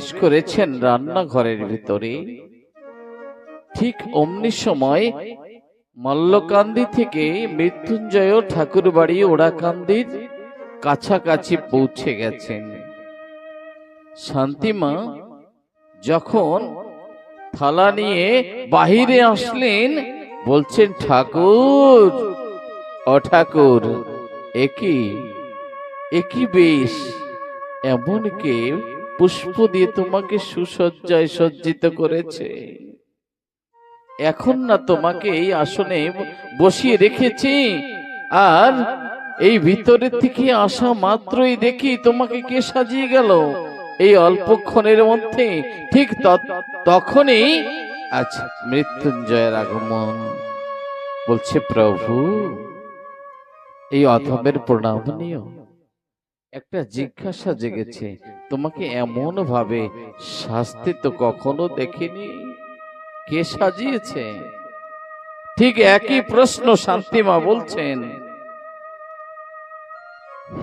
প্রবেশ করেছেন রান্নাঘরের ভিতরে, ঠিক অমনি সময় মল্লকান্দি থেকে মৃত্যুঞ্জয় ঠাকুর বাড়ি ওড়াকান্দির কাছাকাছি পৌঁছে গেছেন। শান্তিমা যখন থালা নিয়ে বাহিরে আসলেন, বলছেন, ঠাকুর ও ঠাকুর একই একই বেশ, এমন কে পুষ্প দিয়ে তোমাকে সুসজ্জায় সজ্জিত করেছে। এখন না তোমাকে এই আসনে বসিয়ে রেখেছি। আর এই ভিতরের থেকে আসা মাত্রই দেখি তোমাকে কে সাজিয়ে গেল। এই অল্পক্ষণের মধ্যে ঠিক তখনই আজ মৃত্যুঞ্জয়ের আগমন। বলছে, প্রভু, এই অধমের প্রণাম একটা জিজ্ঞাসা জেগেছে তোমাকে এমন ভাবে শাস্তি তো কখনো দেখিনি? কে সাজিয়েছে? ঠিক একই প্রশ্ন শান্তিমা বলছেন।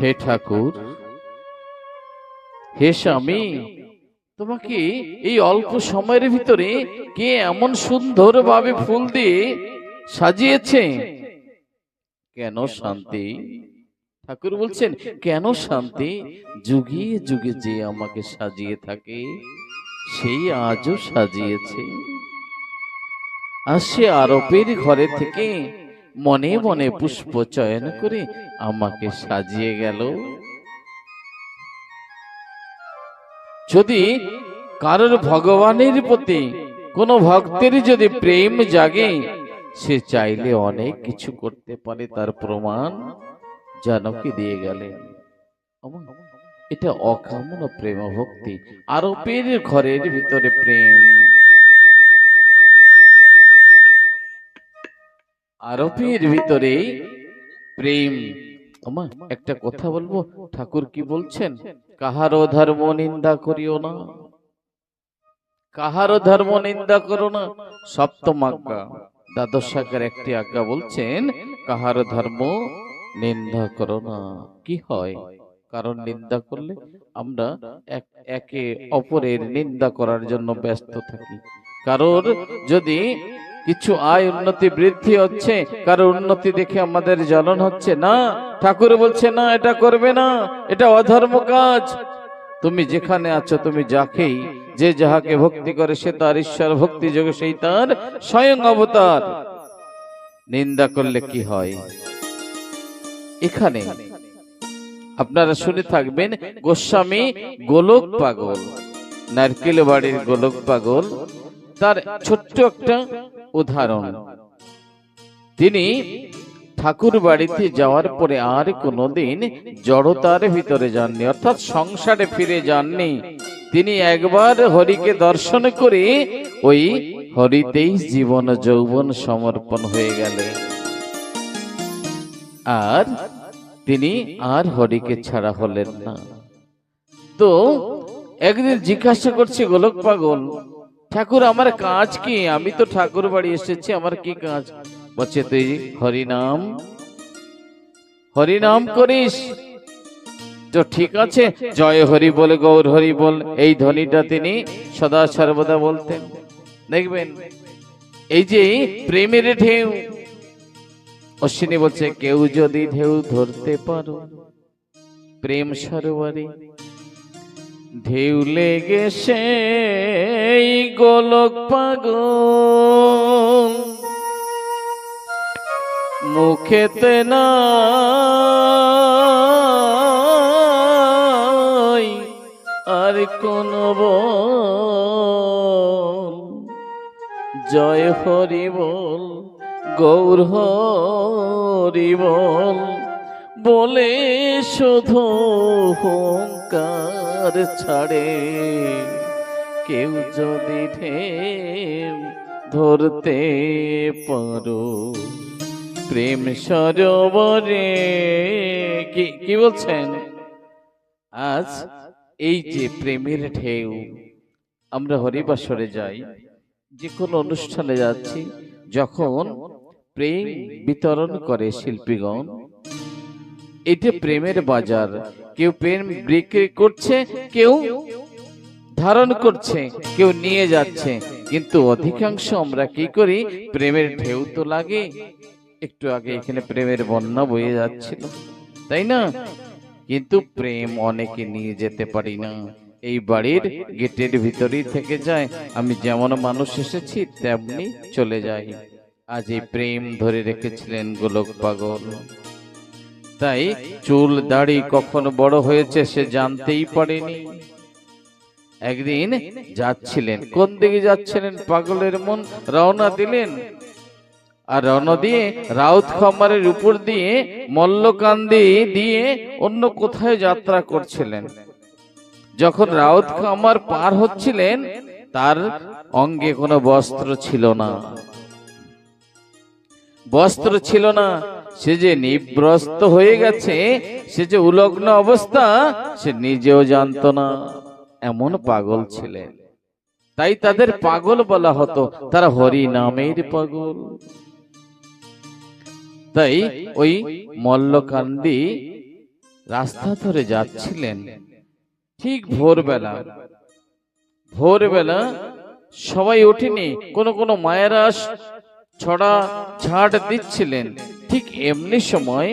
হে ঠাকুর হে স্বামী তোমাকে এই অল্প সময়ের ভিতরে কে এমন সুন্দর ভাবে ফুল দিয়ে সাজিয়েছে? কেন শান্তি? ঠাকুর বলছেন কেন শান্তি? যুগে যুগে যে আমাকে সাজিয়ে থাকে সেই আজও সাজিয়েছে। আর সে আরবের ঘরে থেকে মনে মনে পুষ্প চয়ন করে আমাকে সাজিয়ে গেল। যদি কারোর ভগবানের প্রতি কোনো ভক্তের যদি প্রেম জাগে সে চাইলে অনেক কিছু করতে পারে তার প্রমাণ। জানকি দিয়ে গেলেন। এটা অকামন প্রেম ভক্তি আরবের ঘরের ভিতরে প্রেম। আরবের ভিতরে প্রেম। আমা একটা কথা বলব? ঠাকুর কি বলছেন? কাহারও ধর্ম নিন্দা করিও না। কাহারও ধর্ম নিন্দা করো না। সপ্তম আজ্ঞা। দ্বাদশ একটি আজ্ঞা বলছেন কাহার ধর্ম নিন্দা করো না। কি হয়? কারণ নিন্দা করলে আমরা একে অপরের নিন্দা করার জন্য ব্যস্ত থাকি। কারোর যদি কিছু আয় উন্নতি বৃদ্ধি হচ্ছে কারও উন্নতি দেখে আমাদের জ্বলন হচ্ছে না। ঠাকুর বলছে, না, এটা করবে না। এটা অধর্ম কাজ। তুমি যেখানে আছো, তুমি যাকেই, যে যাহাকে ভক্তি করে, সে তার ঈশ্বর ভক্তি যোগে, সেই তার স্বয়ং অবতার। নিন্দা করলে কি হয়? এখানে আপনারা শুনে থাকবেন, গোস্বামী গোলক পাগল, নারকেল বাড়ির গোলক পাগল। তার ছোট্ট একটা উদাহরণ। তিনি ঠাকুর বাড়িতে যাওয়ার পরে আর কোনোদিন জড়তার ভিতরে যাননি, অর্থাৎ সংসারে ফিরে যাননি। তিনি একবার হরিকে দর্শন করে ওই হরিতেই জীবন যৌবন সমর্পণ হয়ে গেলেন আর তিনি আর হরিকে ছাড়া হলেন না। তো একদিন জিজ্ঞাসা করছে, গোলক পাগল, ঠাকুর, আমার কাজ কি? আমি তো ঠাকুর বাড়ি এসেছি, আমার কি কাজ? বলছে, তুই হরিনাম হরিনাম করিস? তো ঠিক আছে, জয় হরি বলে, গৌর হরি বল। এই ধ্বনিটা তিনি সদা সর্বদা বলতেন। দেখবেন, এই যে প্রেমের ঢেউ অশ্বিনী বলছে, কেউ যদি ঢেউ ধরতে পারো, প্রেম সরোবরে ঢেউ লেগে সেই গোলক পাগল। মুখেতে নাই আর কোন বল। জয় হরি বল। গৌর হরি বল। শুধু হুঙ্কার ছাড়ে। কেউ যদি ঢেউ ধরতে পারো, প্রেম সরোবরে কি কি বলছেন? আজ এই যে প্রেমের ঢেউ, আমরা হরিবাসরে যাই, যে কোনো অনুষ্ঠানে যাচ্ছি, যখন প্রেম বিতরণ করে শিল্পীগণ। এটা প্রেমের বাজার। কেউ প্রেম বিক্রি করছে, কেউ ধারণ করছে, কেউ নিয়ে যাচ্ছে। কিন্তু অধিকাংশ আমরা কি করি? প্রেমের ঢেউ তো লাগে। একটু আগে এখানে প্রেমের বন্যা বয়ে যাচ্ছিল, তাই না? কিন্তু প্রেম অনেকে নিয়ে যেতে পারি না। এই বাড়ির গেটের ভিতরেই থেকে যায়। আমি যেমন মানুষ এসেছি, তেমনি চলে যাই। আজ এই প্রেম ধরে রেখেছিলেন গোলক পাগল। তাই চুল দাড়ি কখন বড় হয়েছে সে জানতেই পারেনি। একদিন যাচ্ছিলেন কোন দিকে যাচ্ছিলেন পাগলের মন? রওনা দিলেন। আর রওনা দিয়ে রাউত খামারের উপর দিয়ে মল্লকান্দি দিয়ে অন্য কোথায় যাত্রা করছিলেন। যখন রাউত খামার পার হচ্ছিলেন তার অঙ্গে কোনো বস্ত্র ছিল না। বস্ত্র ছিল না। সে যে নিব্রস্ত হয়ে গেছে, সে যে উলগ্ন অবস্থা, সে নিজেও জানতো না। এমন পাগল ছিলেন তাই তাদের পাগল বলা হতো, তারা হরি নামের পাগল। তাই ওই মল্লকান্দি রাস্তা ধরে যাচ্ছিলেন। ঠিক ভোরবেলা। ভোরবেলা সবাই ওঠেনি, কোন কোন মায়েরা ছড়া ঝাড় দিচ্ছিলেন। ঠিক এমনি সময়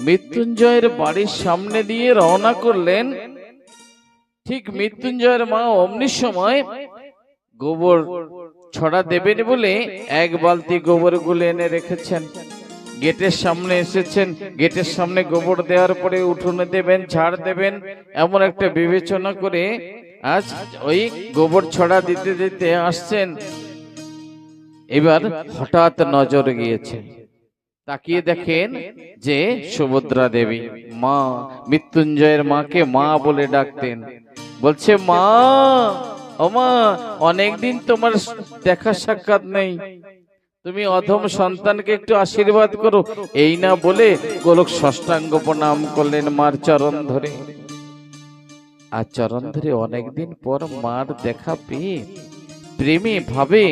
মৃত্যুঞ্জয়ের বাড়ির সামনে দিয়ে রওনা করলেন। ঠিক মৃত্যুঞ্জয়ের মা অমনি সময় গোবর ছড়া দেবেন বলে এক বালতি গোবর গুলে এনে রেখেছেন। গেটের সামনে এসেছেন। গেটের সামনে গোবর দেওয়ার পরে উঠোনে দেবেন, ঝাড় দেবেন, এমন একটা বিবেচনা করে আজ ওই গোবর ছড়া দিতে দিতে আসছেন। এবার হঠাৎ নজর গিয়েছে। তাকিয়ে দেখেন যে সুভদ্রা দেবী, মা, মৃত্যুঞ্জয়ের মাকে মা বলে ডাকতেন। বলছে, মা, ও মা, অনেকদিন তোমার দেখা সাক্ষাৎ নেই। তুমি অধম সন্তানকে একটু আশীর্বাদ করো। এই না বলে গোলক ষষ্ঠাঙ্গ প্রণাম করলেন মার চরণ ধরে। আর চরণ ধরে অনেকদিন পর মার দেখা পেয়ে প্রেমে ভাবে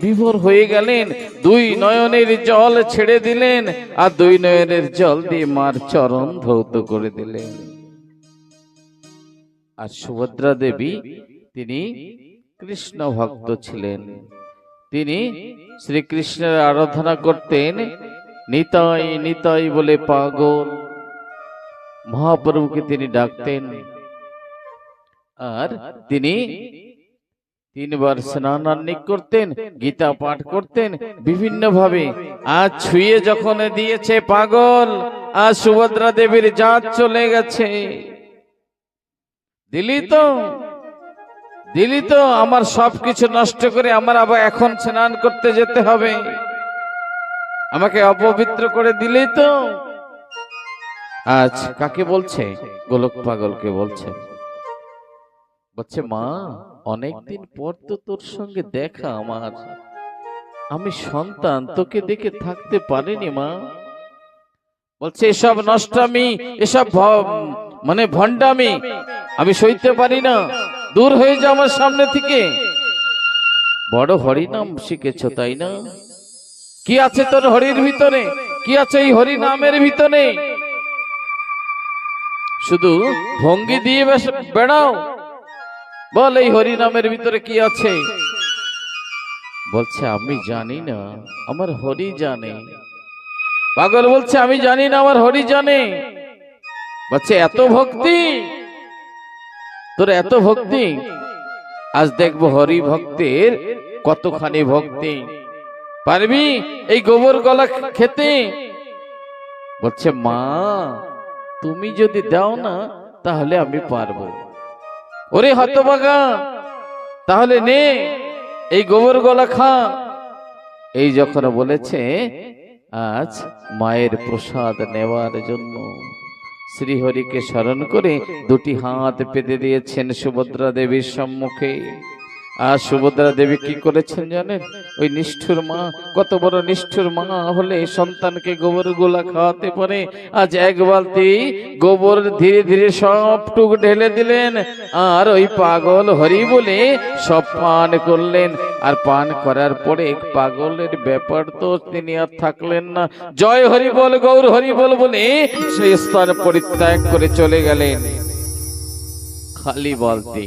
বিভোর হয়ে গেলেন। দুই নয়নের জল ছেড়ে দিলেন আর দুই নয়নের জল দিয়ে মার চরণ ধৌত করে দিলেন। আর সুভদ্রা দেবী, তিনি কৃষ্ণ ভক্ত ছিলেন। তিনি শ্রীকৃষ্ণের আরাধনা করতেন, নিতাই নিতাই বলে পাগল। মহাপ্রভুকে তিনি ডাকতেন। আর তিনি তিনবার স্নানান্নিক করতেন গীতা পাঠ করতেন বিভিন্ন ভাবে আজ ছুঁয়ে যখন দিয়েছে পাগল আজ সুভদ্রা দেবীর জাত চলে গেছে। দিলি তো? দিলি তো? আমার সবকিছু নষ্ট করে আমার আবার এখন স্নান করতে যেতে হবে। আমাকে অপবিত্র করে দিলেই তো? আজ কাকে বলছে? গোলক পাগলকে বলছে। বলছে মা অনেকদিন পর তো তোর সঙ্গে দেখা আমার। আমি সন্তান তোকে দেখে থাকতে পারিনি মা। বলছে এসব নষ্টামি এসব মানে ভণ্ডামি আমি সইতে পারি না। দূর হয়ে যা আমার সামনে থেকে। বড় হরিনাম শিখেছ তাই না? কি আছে তোর হরির ভিতরে? কি আছে এই হরি নামের ভিতরে? শুধু ভঙ্গি দিয়ে বেড়াও। বল এই হরি নামের ভিতরে কি আছে? বলছে, আমি জানি না, আমার হরি জানে। পাগল বলছে, আমি জানি না, আমার হরি জানে। বলছে, এত ভক্তি? তোর এত ভক্তি? আজ দেখব হরি ভক্তের কতখানি ভক্তি। পারবি এই গোবর গলা খেতে? বলছে, মা, তুমি যদি দাও না, তাহলে আমি পারব। ওরে হতবাগা তাহলে নে এই গোবর গলা খা। এই যখন বলেছে, আজ মায়ের প্রসাদ নেওয়ার জন্য শ্রীহরিকে স্মরণ করে দুটি হাত পেতে দিয়েছেন সুভদ্রা দেবীর সম্মুখে। আর সুভদ্রা দেবী কি করেছেন জানেন? ওই নিষ্ঠুর মা, কত বড় নিষ্ঠুর মা হলে সন্তানকে গোবর গোলা খাওয়াতে পারে। আজ এক বালতি গোবর ধীরে ধীরে সব টুক ঢেলে দিলেন, আর ওই পাগল হরি বলে সব পান করলেন। আর পান করার পরে পাগলের ব্যাপার তো তিনি আর থাকলেন না। জয় হরি বল, গৌর হরি বল বলে সেই স্থান পরিত্যাগ করে চলে গেলেন। খালি বালতি,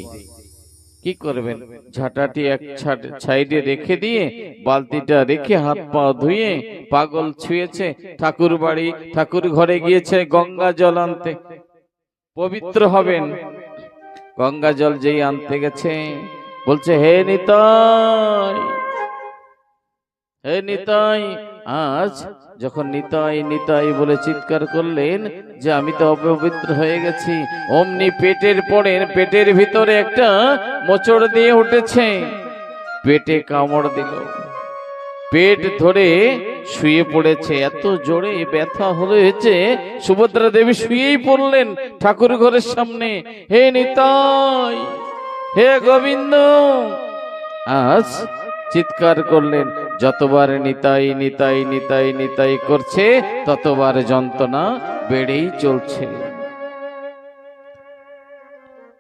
কি করবেন? ঝাঁটাটি এক সাইডে রেখে দিয়ে বালতিটা রেখে হাত পা ধুয়ে পাগল ছুঁয়েছে ঠাকুর বাড়ি ঠাকুর ঘরে গিয়েছে গঙ্গা জল আনতে। পবিত্র হবেন। গঙ্গা জল যেই আনতে গেছে। বলছে হে নিতাই হে নিতাই আজ যখন নিতাই নিতাই বলে চিৎকার করলেন যে আমি তো অপবিত্র হয়ে গেছি, অমনি পেটের পরে পেটের ভিতরে একটা মোচড় দিয়ে উঠেছে। পেটে কামড় দিল। পেট ধরে শুয়ে পড়েছে। এত জোরে ব্যথা হয়েছে, সুভদ্রা দেবী শুয়েই পড়লেন ঠাকুর ঘরের সামনে। হে নিতাই, হে গোবিন্দ। আজ চিৎকার করলেন। যতবার নিতাই নিতাই নিতাই নিতাই করছে, ততবার যন্ত্রণা বেড়েই চলছে।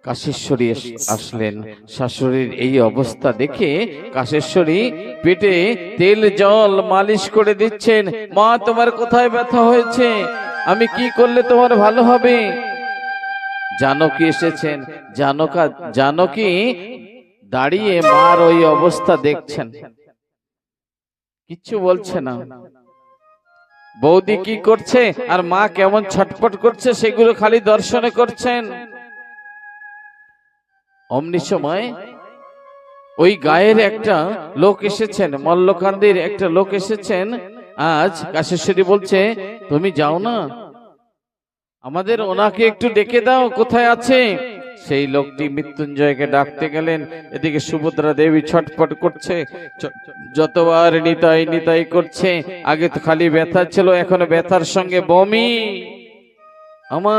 কাশেশ্বরী আসলেন। শাশুড়ির এই অবস্থা দেখে কাশেশ্বরী পেটে তেল, জল মালিশ করে দিচ্ছেন, মা, তোমার কোথায় ব্যথা হয়েছে? আমি কি করলে তোমার ভালো হবে? জানকী এসেছেন। জানকা, জানকী দাঁড়িয়ে মার ওই অবস্থা দেখছেন। কিচ্ছু বলছে না। বৌদি কি করছে? আর মা কেমন ছটপট করছে? সেগুলো খালি দর্শনে করছেন। অমনি সময় ওই গায়ের একটা লোক এসেছেন মল্লকান্দির একটা লোক এসেছেন। আজ কাশেশ্বরী বলছে তুমি যাও না। আমাদের ওনাকে একটু ডেকে দাও কোথায় আছে? সেই লোকটি মৃত্যুঞ্জয়কে ডাকতে গেলেন। এদিকে সুভদ্রা দেবী ছটপট করছে। যতবার নিতাই নিতাই করছে, আগে তো খালি ব্যথা ছিল, এখন ব্যথার সঙ্গে বমি। আমা,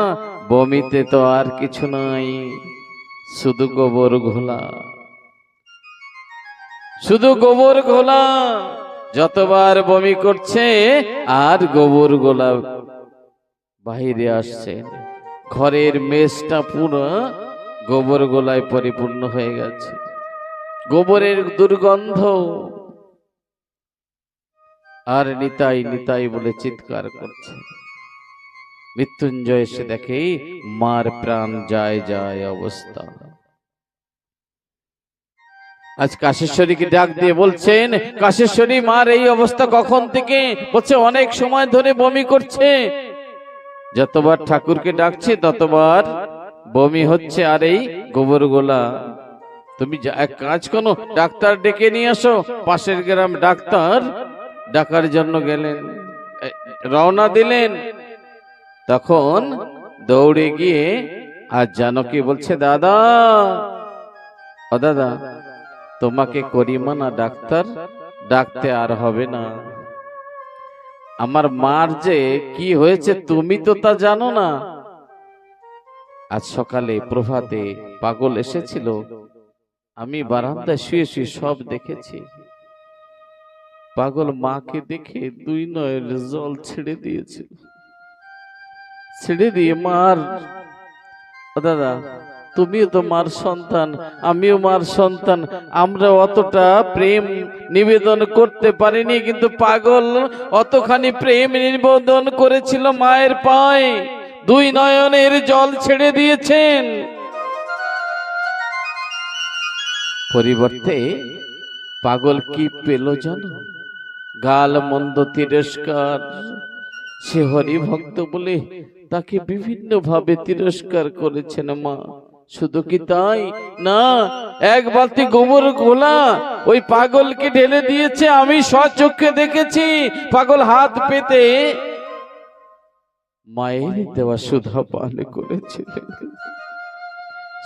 বমিতে তো আর কিছু নাই। শুধু গোবর ঘোলা। শুধু গোবর ঘোলা। যতবার বমি করছে, আর গোবর গোলা বাহিরে আসছে। ঘরের মেজটা পুরো গোবর গোলায় পরিপূর্ণ হয়ে গেছে। গোবরের দুর্গন্ধ আর নিতাই নিতাই বলে চিৎকার করছে। মৃত্যুঞ্জয় এসে দেখে মার প্রাণ যায় যায় অবস্থা। আজ কাশেশ্বরীকে ডাক দিয়ে বলছেন, কাশেশ্বরী মার এই অবস্থা কখন থেকে? বলছে অনেক সময় ধরে বমি করছে। যতবার ঠাকুরকে ডাকছে, ততবার বমি হচ্ছে আর এই গোবর গোলা তুমি এক কাজ করো, ডাক্তার ডেকে নিয়ে আসো পাশের গ্রাম ডাক্তার ডাকার জন্য গেলেন। রওনা দিলেন। তখন দৌড়ে গিয়ে, আর জানকী বলছে, দাদা, ও দাদা, তোমাকে করিমা না ডাক্তার? ডাকতে আর হবে না। আমার মার যে কি হয়েছে তুমি তো তা জানো না। আজ সকালে প্রভাতে পাগল এসেছিল। আমি বারান্দায় শুয়ে শুয়ে সব দেখেছি। পাগল মাকে দেখে দুই নয়ের জল ছেড়ে দিয়েছিল। ছেড়ে দিয়ে মার। দাদা তুমিও তো মার সন্তান আমিও মার সন্তান। আমরা অতটা প্রেম নিবেদন করতে পারিনি কিন্তু পাগল অতখানি প্রেম নিবেদন করেছিল মায়ের পায়ে। দুই নয়নের জল ছেড়ে দিয়েছেন। পরিবর্তে পাগল কি পেল জানো? গাল মন্দ তিরস্কার। সে হরি ভক্ত বলে তাকে বিভিন্ন ভাবে তিরস্কার করেছেন মা। শুধু কি তাই? না, এক বালতি গোবর গোলা ওই পাগলকে ঢেলে দিয়েছে, আমি স্বচক্ষে দেখেছি। পাগল হাত পেতে মায়ের দেওয়া সুধা পান করেছিলেন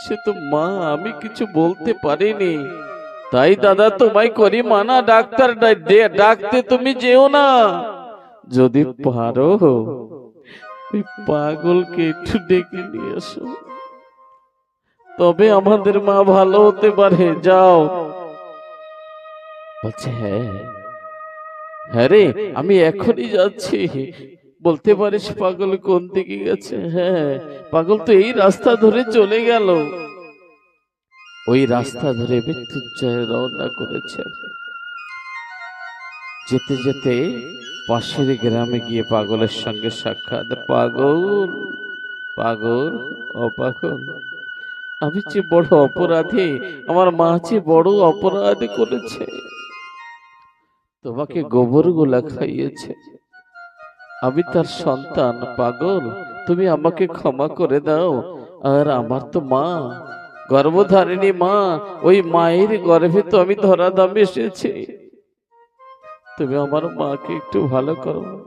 সে তো মা আমি কিছু বলতে পারিনি। তাই দাদা তোমায় করি মানা ডাক্তার ডাকতে তুমি যেও না। যদি পারো ওই পাগলকে একটু ডেকে নিয়ে এসো। তবে আমাদের মা ভালো হতে পারে যাও। বলছে হ্যাঁ হ্যাঁ রে আমি এখনই যাচ্ছি। বলতে পারিস পাগল কোন দিকে গেছে? হ্যাঁ পাগল তো এই রাস্তা ধরে চলে গেল। ওই রাস্তা ধরে মৃত্যুঞ্জয় রওনা করেছে। যেতে যেতে পাশের গ্রামে গিয়ে পাগলের সঙ্গে সাক্ষাৎ। পাগল পাগল ও পাগল আমি যে বড় অপরাধী, আমার মা যে বড় অপরাধ করেছে। তোমাকে গোবর গোলা খাইয়েছে। আমি তার সন্তান পাগল। তুমি আমাকে ক্ষমা করে দাও। আর আমার তো মা। গর্ভধারিণী মা। ওই মায়ের গর্ভে তো আমি ধরা দাম এসেছি। তুমি আমার মাকে একটু ভালো করো।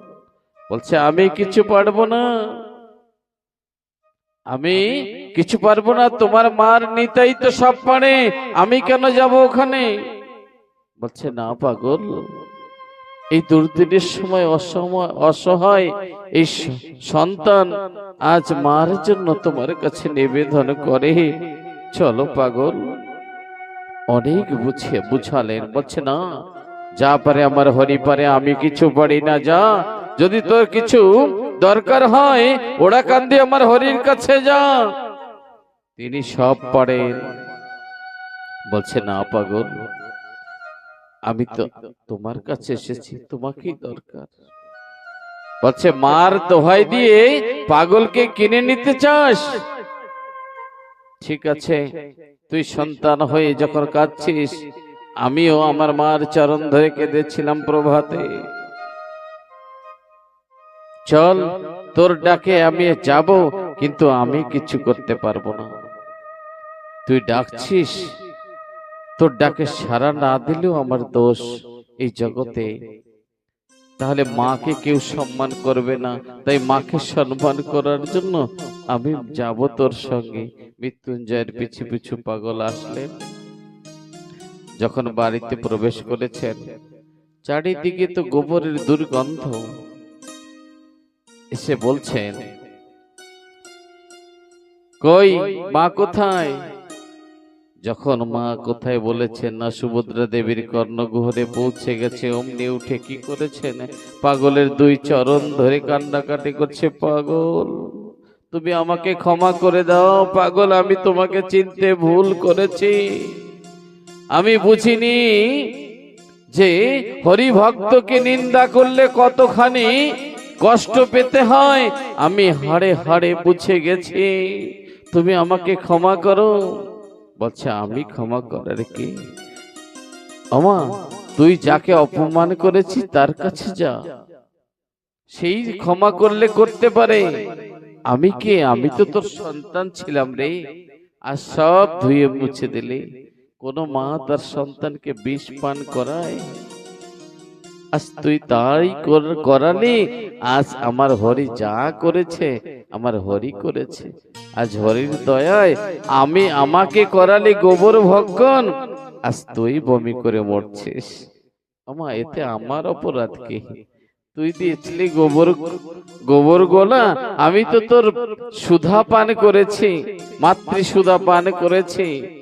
বলছে আমি কিছু পারব না। আমি কিছু পারব না। তোমার মার নিতাই তো সব পারে আমি কেন যাব ওখানে? বলছে না পাগল। এই দুর্দিনের সময় অসময় অসহায় এই সন্তান আজ মার জন্য তোমার কাছে নিবেদন করে। চলো পাগল। অনেক বুঝিয়ে বুঝালেন, বলছে, না, যা পারে আমার হরি পারে, আমি কিছু পারি না, যা। যদি তোর কিছু দরকার হয় ওরা কান্দি আমার হরির কাছে যা। তিনি সব পারেন। বলছে, না, পাগল আমি তো তোমার কাছে এসেছি তোমাকেই দরকার। বলছে মার দোহাই দিয়ে পাগলকে কিনে নিতে চাস? ঠিক আছে তুই সন্তান হয়ে যখন কাঁদছিস আমিও আমার মার চরণ ধরে কেঁদেছিলাম প্রভাতে। চল তোর ডাকে আমি যাব কিন্তু আমি কিছু করতে পারব না। তুই ডাকছিস তোর ডাকে সারা না দিলেও আমার দোষ এই জগতে। তাহলে মাকে কেউ সম্মান করবে না। তাই মাকে সম্মান করার জন্য আমি যাব তোর সঙ্গে। মৃত্যুঞ্জয়ের পিছু পিছু পাগল আসলেন। যখন বাড়িতে প্রবেশ করেছেন, চারিদিকে তো গোবরের দুর্গন্ধ। এসে বলছেন, কই, মা কোথায়? যখন মা কোথায় বলেছেন, না, সুভদ্রা দেবীর কর্ণগুহরে পৌঁছে গেছে, অমনি উঠে কি করেছেন? পাগলের দুই চরণ ধরে কান্নাকাটি করছে, পাগল। তুমি আমাকে ক্ষমা করে দাও, পাগল, আমি তোমাকে চিনতে ভুল করেছি। আমি বুঝিনি যে হরিভক্তকে নিন্দা করলে কতখানি কষ্ট পেতে হয়। আমি হাড়ে হাড়ে বুঝে গেছি। তুমি আমাকে ক্ষমা করো। বলছে আমি ক্ষমা করার কি? আমা তুই যাকে অপমান করেছি তার কাছে যা। সেই ক্ষমা করলে করতে পারে। আমি কে? আমি তো তোর সন্তান ছিলাম রে। আর সব ধুয়ে মুছে দিলে। কোনো মা তার সন্তানকে বিষ পান করায়? আজ তুই তাই কর- করালি। আজ আমার হরি যা করেছে, আমার হরি করেছে। আজ হরির দয়ায় আমি আমাকে করালি গোবর ভক্ষণ। আজ তুই বমি করে মরছিস। আমা এতে আমার অপরাধ কি? তুই দিয়েছিলি গোবর গোবর গোলা আমি তো তোর সুধা পান করেছি মাতৃ সুধা পান করেছি।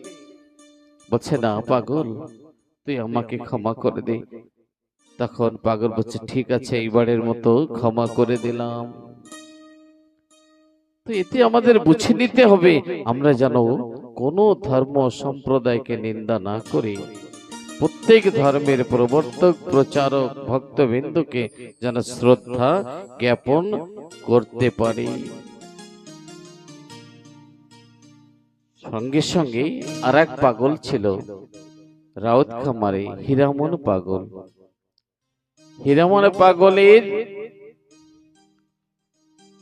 বলছে, না, পাগল, তুই আমাকে ক্ষমা করে দে। তখন পাগল বলছে ঠিক আছে এইবারের মতো ক্ষমা করে দিলাম। তো এতে আমাদের বুঝে নিতে হবে। আমরা যেন কোন ধর্ম সম্প্রদায়কে নিন্দা না করি। প্রত্যেক ধর্মের প্রবর্তক প্রচারক ভক্তবিন্দুকে যেন শ্রদ্ধা জ্ঞাপন করতে পারি। সঙ্গে সঙ্গে আর এক পাগল ছিল রাউত খামারে হীরামন পাগল। হীরামন পাগলের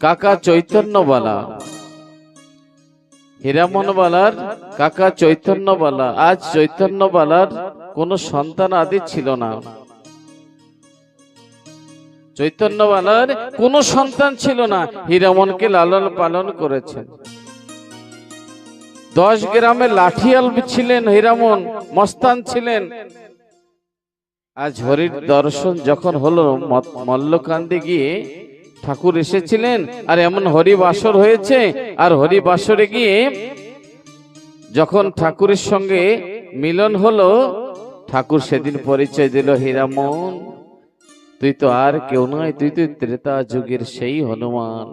কাকা চৈতন্যবালা। হীরামনবালার কাকা চৈতন্যবালা। আজ চৈতন্যবালার কোনো সন্তান আদি ছিল না। চৈতন্যবালার কোনো সন্তান ছিল না। হীরামনকে লালন পালন করেছেন। দশ গ্রামে লাঠিয়াল ছিলেন হীরামন, মস্তান ছিলেন। আজ হরির দর্শন যখন হলো মল্লকান্দি গিয়ে ঠাকুর এসেছিলেন, আর এমন হরিবাসর হয়েছে, আর হরিবাসরে গিয়ে যখন ঠাকুরের সঙ্গে মিলন হলো, ঠাকুর সেদিন পরিচয় দিল হীরামন তুই তো আর কেউ নয়, তুই তো ত্রেতা যুগের সেই হনুমান।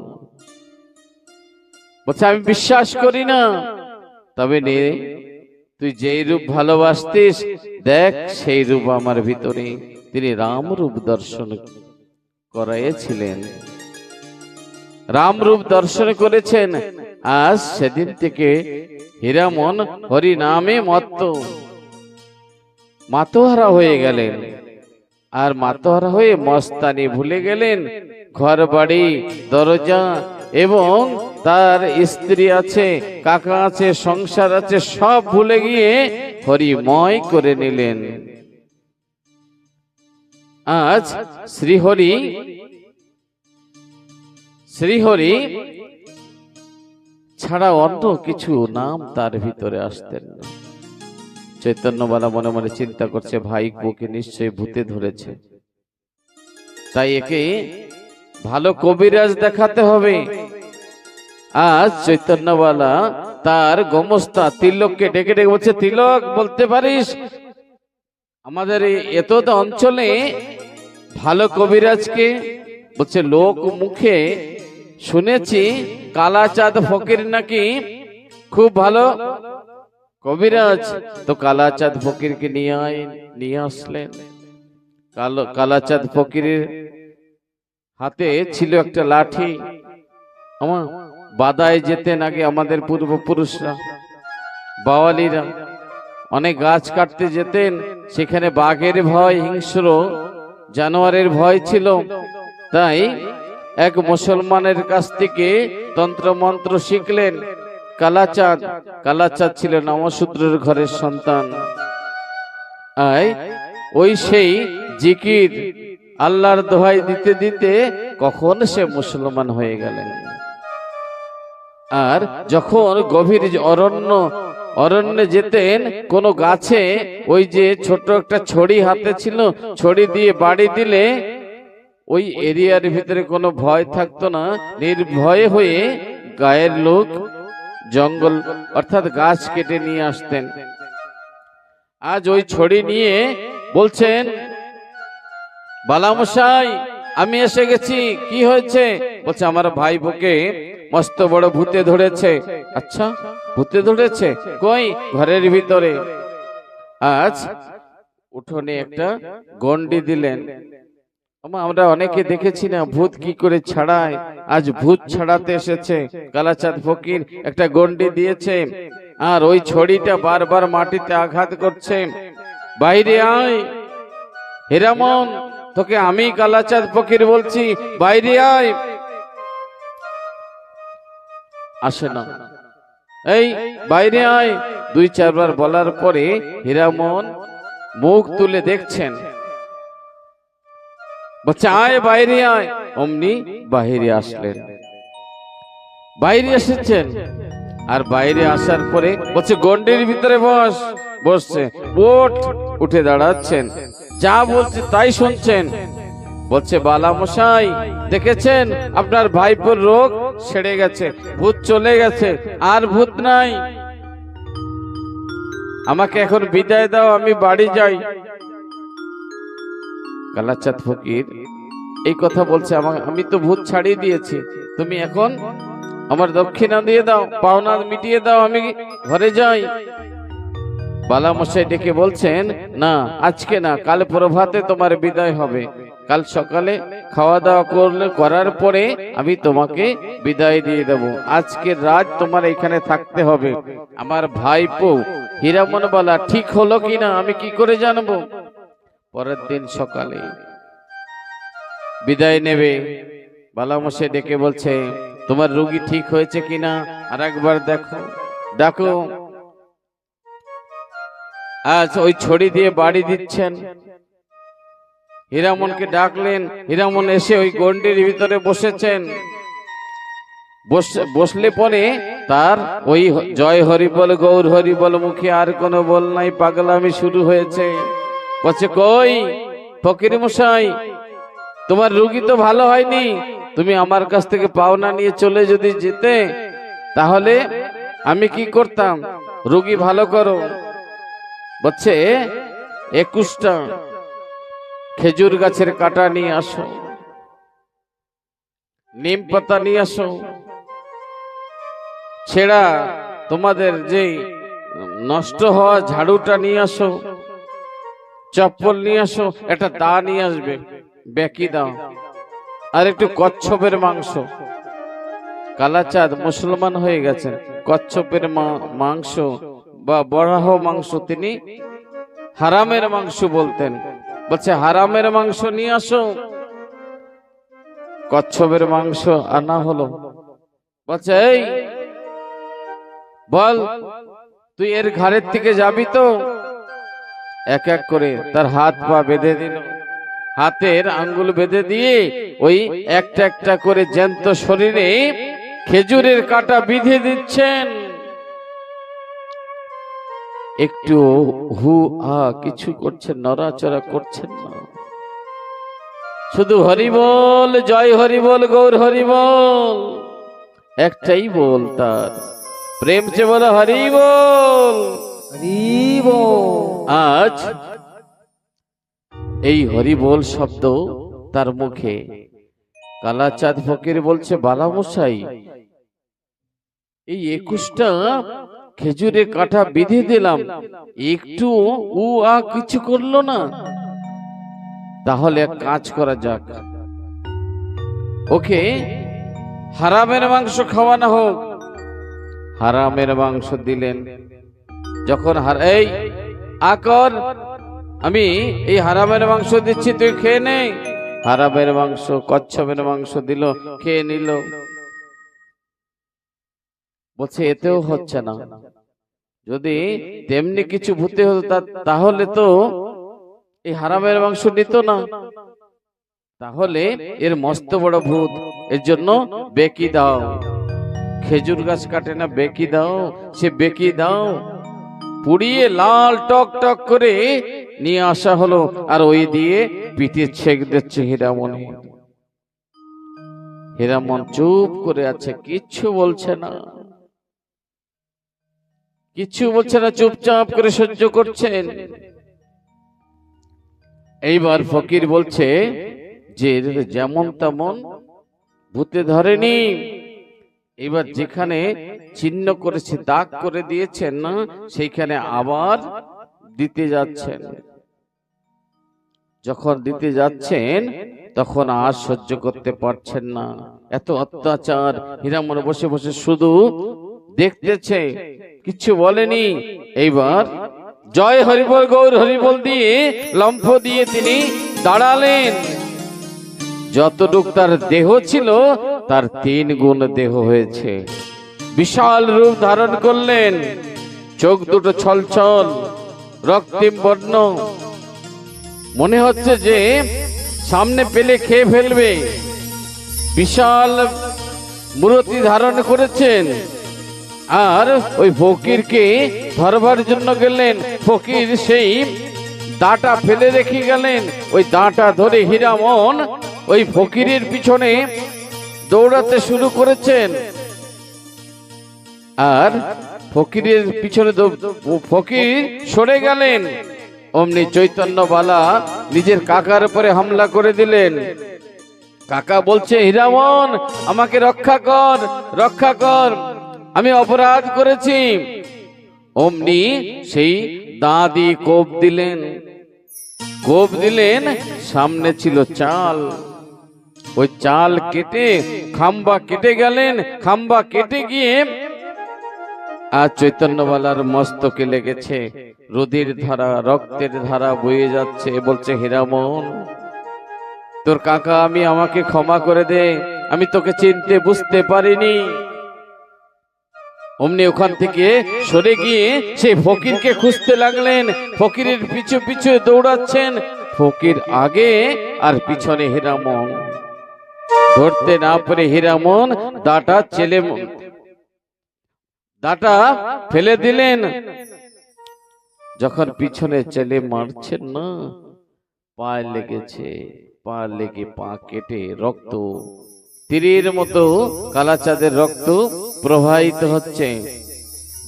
বলছে, আমি বিশ্বাস করি না, তবে নে তুই যেই রূপ ভালোবাসতিস, দেখ সেই রূপ আমার ভিতরে। তিনি রাম রূপ দর্শন করাইয়াছিলেন। রাম রূপ দর্শন করেছেন, আজ সেদিন থেকে হীরামন হরি নামে মত্ত। মাতোহারা হয়ে গেলেন, আর মাতোহারা হয়ে মস্তানি ভুলে গেলেন। ঘর বাড়ি দরজা এবং তার স্ত্রী আছে, কাকা আছে, সংসার আছে, সব ভুলে গিয়ে হরিময় করে নিলেন। আজ শ্রীহরি শ্রীহরি ছাড়া অন্য কিছু নাম তার ভিতরে আসতেন না। চৈতন্যবালা মনে মনে চিন্তা করছে, ভাই বুকে নিশ্চয়ই ভূতে ধরেছে। তাই একে ভালো কবিরাজ দেখাতে হবে। আজ চৈতন্যবালা তার গোমস্তা তিলককে ডেকে ডেকে বলছে, তিলক, বলতে পারিস? আমাদের এত অঞ্চলে ভালো কবিরাজকে? বলছে, লোক মুখে শুনেছি কালাচাঁদ ফকির নাকি খুব ভালো কবিরাজ। তো কালাচাঁদ ফকিরকে নিয়ে আয়, নিয়ে আসলেন। কালো, কালাচাঁদ ফকিরের হাতে ছিল একটা লাঠি। আমার বাদায় যেতেন আগে আমাদের পূর্বপুরুষরা, বাওয়ালিরা। অনেক গাছ কাটতে যেতেন, সেখানে বাঘের ভয়, হিংস্র জানোয়ারের ভয় ছিল। তাই এক মুসলমানের কাছ থেকে তন্ত্র মন্ত্র শিখলেন, কালাচাঁদ। কালাচাঁদ ছিল নমশূদ্রের ঘরের সন্তান। আয় ওই সেই জিকির আল্লাহর দোহাই দিতে দিতে কখন সে মুসলমান হয়ে গেলেন? আর যখন গভীর অরণ্য, অরণ্যে যেতেন, কোন গাছে ওই যে ছোট একটা ছড়ি হাতে ছিল, ছড়ি দিয়ে বাড়ি দিলে, ওই এরিয়ার ভিতরে কোনো ভয় থাকতো না। নির্ভয়ে হয়ে গায়ের লোক জঙ্গল, অর্থাৎ গাছ কেটে নিয়ে আসতেন। আজ ওই ছড়ি নিয়ে বলছেন, বালামশাই, আমি এসে গেছি। কি হয়েছে? বলছে, আমার ভাই বোকে মস্ত বড় ভূতে ধরেছে। আচ্ছা ভূতে ধরেছে? কই? ঘরের ভিতরে। আজ উঠোনে একটা গন্ডি দিলেন। আমরা অনেকে দেখেছি না ভূত কি করে ছাড়ায়। আজ ভূত ছাড়াতে এসেছে। কালাচাঁদ ফকির একটা গন্ডি দিয়েছে। আর ওই ছড়িটা বারবার মাটিতে আঘাত করছে। বাইরে আয়। হিরামন, তোকে আমি কালাচাঁদ ফকির বলছি, বাইরে আয়। আসে না। এই, বাইরে আয়। দুই, চারবার বলার পরে হীরামন মুখ তুলে দেখছেন। বলছে, আয়, বাইরে আয়। অমনি বাইরে আসলেন। বাইরে এসেছেন। আর বাইরে আসার পরে বলছে গন্ডির ভিতরে বস। বসছে। ওঠ উঠে দাঁড়াচ্ছেন। যা বলছে তাই শুনছেন। বলছে, বালা মশাই, দেখেছেন? আপনার ভাইপোর রোগ সেরে গেছে, ভূত চলে গেছে, আর ভূত নাই। আমাকে এখন বিদায় দাও, আমি বাড়ি যাই। কালাচাঁদ ফকির এই কথা বলছে, আমাকে, আমি তো ভূত ছাড়িয়ে দিয়েছি, তুমি এখন আমার দক্ষিণা দিয়ে দাও, পাওনা মিটিয়ে দাও, আমি ঘরে যাই। বালামশাই ডেকে বলছেন, না, আজকে না, কাল প্রভাতে তোমার বিদায় হবে। কাল সকালে খাওয়া দাওয়া করলে, করার পরে আমি তোমাকে বিদায় দিয়ে দেব। আজকে রাত তোমার এখানে থাকতে হবে। আমার ভাইপো হীরামন বলা ঠিক হলো কিনা আমি কি করে জানব? পরের দিন সকালে বিদায় নেবে। বালামশাই ডেকে বলছে, তোমার রোগী ঠিক হয়েছে কিনা? আর একবার দেখো। ডাকো আজ ওই ছড়ি দিয়ে বাড়ি দিচ্ছেন। হীরামনকে ডাকলেন, হীরামন এসে ওই গন্ডির ভিতরে বসেছেন। বসে- বসলে পরে তার ওই জয় হরি বল গৌর হরি বল মুখে আর কোনো বল নাই, পাগলামি শুরু হয়েছে। বলছে, কই ফকির মশাই, তোমার রুগী তো ভালো হয়নি। তুমি আমার কাছ থেকে পাওনা নিয়ে চলে যদি যেতে, তাহলে আমি কি করতাম? রুগী ভালো করো। বলছে, একুশটা। খেজুর গাছের কাটা নিয়ে আসো, নিম পাতা নিয়ে আসো। ছেঁড়া তোমাদের যে নষ্ট হওয়া ঝাড়ুটা নিয়ে আসো, চপ্পল নিয়ে আসো, একটা দা নিয়ে আসবে, বেকি দাও। আর একটু কচ্ছপের মাংস। কালাচাঁদ মুসলমান হয়ে গেছেন। কচ্ছপের মাংস বা বরাহ মাংস তিনি হারামের মাংস বলতেন। বলছে, হারামের মাংস নিয়ে আসো, কচ্ছপের মাংস আনা হলো। বলছে, এই, বল, তুই এর ঘাড়ের থেকে যাবি তো? এক এক করে তার হাত পা বেঁধে দিল। হাতের আঙ্গুল বেঁধে দিয়ে ওই একটা একটা করে জ্যান্ত শরীরে খেজুরের কাটা বিধে দিচ্ছেন। একটু হু আ কিছু করছেন নড়াচড়া করছেন না। শুধু হরিবল জয় হরিবল গৌর হরিবল একটাই বল তার। প্রেম সে বলে হরিবল হরিব আজ এই হরিবোল শব্দ তার মুখে। কালাচাঁদ ফকির বলছে বালামশাই এই একুশটা খেজুরে কাঠা বিধে দিলাম। একটু উ আ কিছু করল না। তাহলে কাজ করা যাক। ওকে, হারামের মাংস খাওয়ানো হোক। হারামের মাংস দিলেন। যখন হার এই আকর আমি এই হারামের মাংস দিচ্ছি, তুই খেয়ে নে। হারামের মাংস, কচ্ছপের মাংস দিল, খেয়ে নিল। বলছে এতেও হচ্ছে না। যদি তেমনি কিছু ভূতে হতো তাহলে তো এই হারামের মাংস নিত না। তাহলে এর মস্ত বড় ভূত এর জন্য বেকি দাও। খেজুর গাছ কাটে না বেকি দাও। সে বেকি দাও। পুড়িয়ে লাল টক টক করে নিয়ে আসা হলো। আর ওই দিয়ে পিঠে ছেক দিচ্ছে হীরামণি হীরামন চুপ করে আছে কিচ্ছু বলছে না। কিচ্ছু বলছে না চুপচাপ করে সহ্য করছেন। এইবার ফকির বলছে, যে যেমন তেমন ভূতে ধরেনি। এবার যেখানে চিহ্ন করেছে, দাগ করে দিয়েছেন না, সেইখানে আবার দিতে যাচ্ছেন। যখন দিতে যাচ্ছেন, তখন আর সহ্য করতে পারছেন না। এত অত্যাচার, হীরামন বসে বসে শুধু দেখতেছে। কিছু বলেনি। এইবার জয় হরিবল, গৌর হরিবল দিয়ে লম্ফ দিয়ে তিনি দাঁড়ালেন। যতটুক তার দেহ ছিল, তার তিন গুণ দেহ হয়েছে। বিশাল রূপ ধারণ করলেন। চোখ দুটো ছলছল, রক্তিম বর্ণ। মনে হচ্ছে যে সামনে পেলে খেয়ে ফেলবে। বিশাল মূর্তি ধারণ করেছেন। আর ওই ফকিরকে ধরবার জন্য গেলেন। ফকির সেই দাটা ফেলে রেখে গেলেন। ওই দাটা ধরে হীরামন ওই ফকিরের পিছনে দৌড়াতে শুরু করেছেন। আর ফকিরের পিছনে ফকির সরে গেলেন। অমনি চৈতন্য বালা নিজের কাকার উপরে হামলা করে দিলেন। কাকা বলছে, হীরামন, আমাকে রক্ষা কর রক্ষা কর। আমি অপরাধ করেছি। অমনি সেই দাদি কোপ দিলেন। কোপ দিলেন, সামনে ছিল চাল। ওই চাল কেটে খাম্বা কেটে গেলেন। খাম্বা কেটে গিয়ে আর চৈতন্যবালার মস্তকে লেগেছে। রোদের ধারা, রক্তের ধারা বয়ে যাচ্ছে। বলছে হীরামন তোর কাকা আমি, আমাকে ক্ষমা করে দে। আমি তোকে চিনতে, বুঝতে পারিনি। অমনি ওখান থেকে সরে গিয়ে সেই ফকিরকে খুঁজতে লাগলেন। ফকিরের পিছু পিছু দৌড়াচ্ছেন। ফকির আগে আর পিছনে হীরামন। ধরতে না পেরে হীরামন দাটা চেলে দাটা ফেলে দিলেন। যখন পিছনে চেলে মারছেন না, পায়ে লেগেছে পা লেগে পা কেটে রক্ত তীরের মতো কালাচাঁদের রক্ত প্রবাহিত হচ্ছে।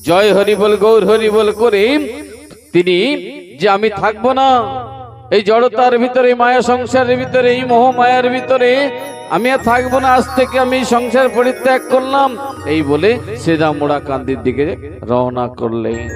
জয় হরিবল গৌর হরিবল করে তিনি যে আমি থাকব না, এই জড়তার ভিতরে, মায়া সংসারের ভিতরে, এই মোহ মায়ার ভিতরে, আমি আর থাকব না, আজ থেকে আমি সংসার পরিত্যাগ করলাম। এই বলে সেদা মোড়া কান্দির দিকে রওনা করলেন।